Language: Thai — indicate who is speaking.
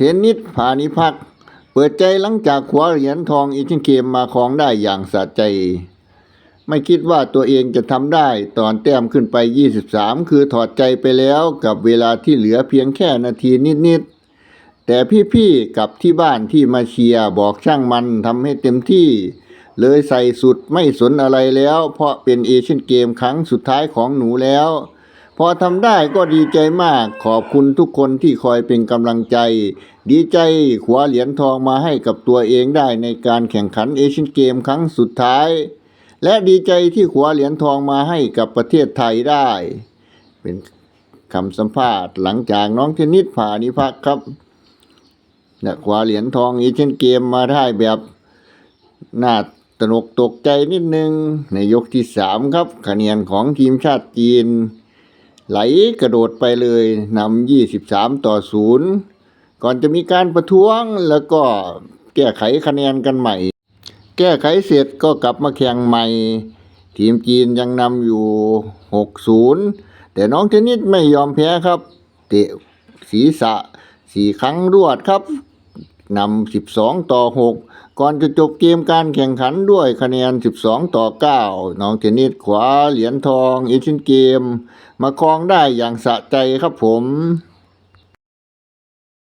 Speaker 1: เทนนิสพานิพัก เปิดใจหลังจากคว้าเหรียญทองเอเชียนเกมมาครองได้อย่างสะใจ ไม่คิดว่าตัวเองจะทำได้ตอนแต้มขึ้นไป 23 คือถอดใจไปแล้วกับเวลาที่เหลือเพียงแค่นาทีนิด ๆ แต่พี่ๆกับที่บ้านที่มาเชียร์บอกช่างมันทำให้เต็มที่เลยใส่สุดไม่สนอะไรแล้ว เพราะเป็นเอเชียนเกมครั้งสุดท้ายของหนูแล้ว พอทำได้ก็ดีใจมาก ขอบคุณทุกคนที่คอยเป็นกำลังใจ ดีใจขวาเหรียญทองมาให้กับตัวเองได้ในการแข่งขันเอเชียนเกมครั้งสุดท้าย และดีใจที่ขวาเหรียญทองมาให้กับประเทศไทยได้ เป็นคำสัมภาษณ์หลังจากน้องเทนนิสผ่านิพักครับและขวาเหรียญทองเอเชียนเกมมาได้แบบน่าตนกตกใจนิดนึง ในยกที่สามครับคะแนนของทีมชาติจีน ไหลกระโดดไปเลยนำยี่สิบสามต่อศูนย์ก่อนจะมีการประท้วงแล้วก็แก้ไขคะแนนกันใหม่ แก้ไขเสร็จก็กลับมาแข่งใหม่ ทีมจีนยังนำอยู่ 6-0 แต่น้องเทนนิสไม่ยอมแพ้ครับ เตะศีรษะสี่ครั้งรวดครับ นำ 12 ต่อ 6 ก่อนจะจบเกมการแข่งขันด้วยคะแนน 12 ต่อ 9 น้องเทนนิสขวาเหรียญทองเอเชียนเกม มาครองได้อย่างสะใจครับผม